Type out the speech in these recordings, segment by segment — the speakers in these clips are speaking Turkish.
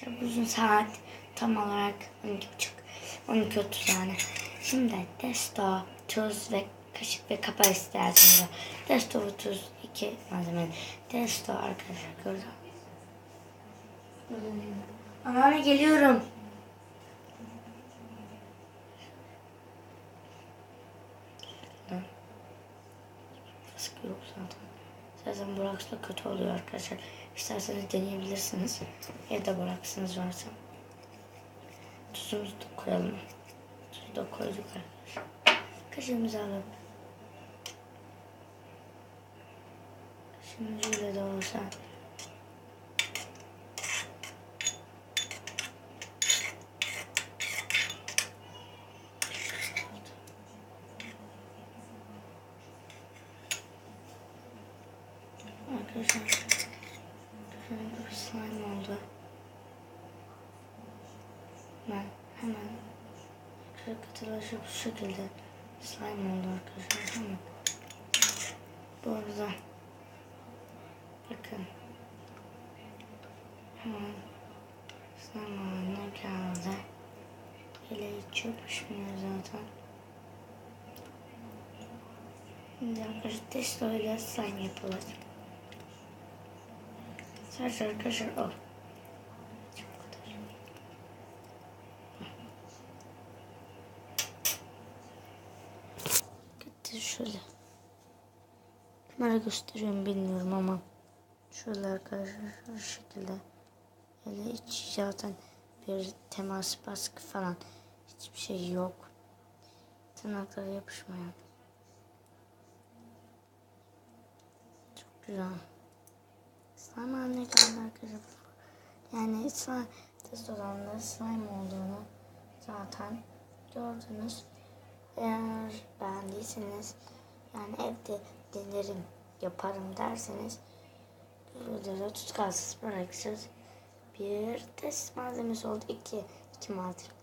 Çok uzun saat tam olarak 12.30 12.30 yani. Şimdi desto, tuz ve kaşık ve kapağı isterseniz. Desto ve tuz iki malzeme. Desto arkadaşlar gördüm. Anneanne geliyorum. Baskı yok zaten. Zaten boraksla kötü oluyor arkadaşlar. İsterseniz deneyebilirsiniz. Evde boraksınız varsa. Tuzumuzu da koyalım. Tuzu da koyduk arkadaşlar. Kaşığımızı alalım. Şimdi şöyle de. Arkadaşlar şöyle bir slime oldu. Ben hemen şöyle katılaşıp bu şekilde slime oldu arkadaşlar. Hemen. Bu arada bakın hemen slime haline geldi. Hele hiç yapışmıyor zaten. Şimdi arkadaşlar ile slime yapılır. Sadece arkadaşlar kadar. Gitti şöyle. Kamera gösteriyorum bilmiyorum ama şöyle arkadaşlar şu şekilde öyle hiç zaten bir temas baskı falan hiçbir şey yok. Tırnaklara yapışmayan. Çok güzel. Slime haline geldi arkadaşlar. Yani slime testodanda slime olduğunu zaten gördünüz. Eğer beğendiyseniz yani evde denerim yaparım derseniz videoda tutkalsız bıraksız bir test malzemesi oldu. iki iki malzeme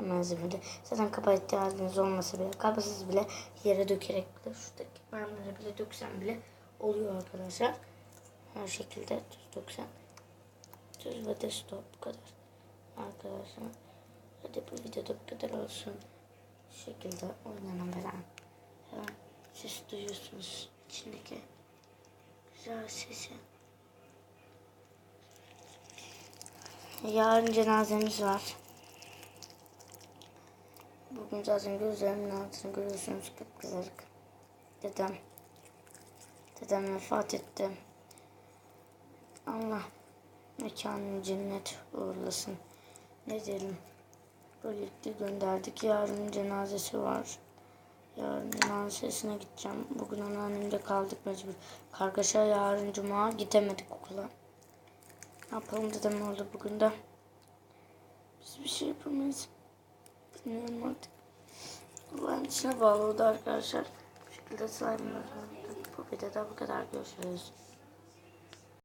malzemede. Zaten kaba ihtiyacınız olmasa bile kabasız bile yere dökerek bile şuradaki mermileri bile döksem bile oluyor arkadaşlar. Her şekilde tuz döksem. Tuz ve desktop bu kadar. Arkadaşlar. Hadi bu videoda bu kadar olsun. Şu şekilde oynanabilen. Hemen ses duyuyorsunuz içindeki güzel sesi. Yarın cenazemiz var. Bugün zaten gözlerimin altını görüyorsunuz kıpkızarık. Dedem. Dedem vefat etti. Allah mekanını cennet uğurlasın. Ne diyelim. Böylelikle gönderdik. Yarın cenazesi var. Yarın cenazesine gideceğim. Bugün anneannemde kaldık mecbur. Kargaşa yarın cuma gidemedik okula. Ne yapalım dedem oldu bugün de. Biz bir şey yapamayız. Bilmiyorum artık. Allah'ın içine bağlı oldu arkadaşlar. Bu şekilde slime Bu videoda bu kadar. Görüşürüz.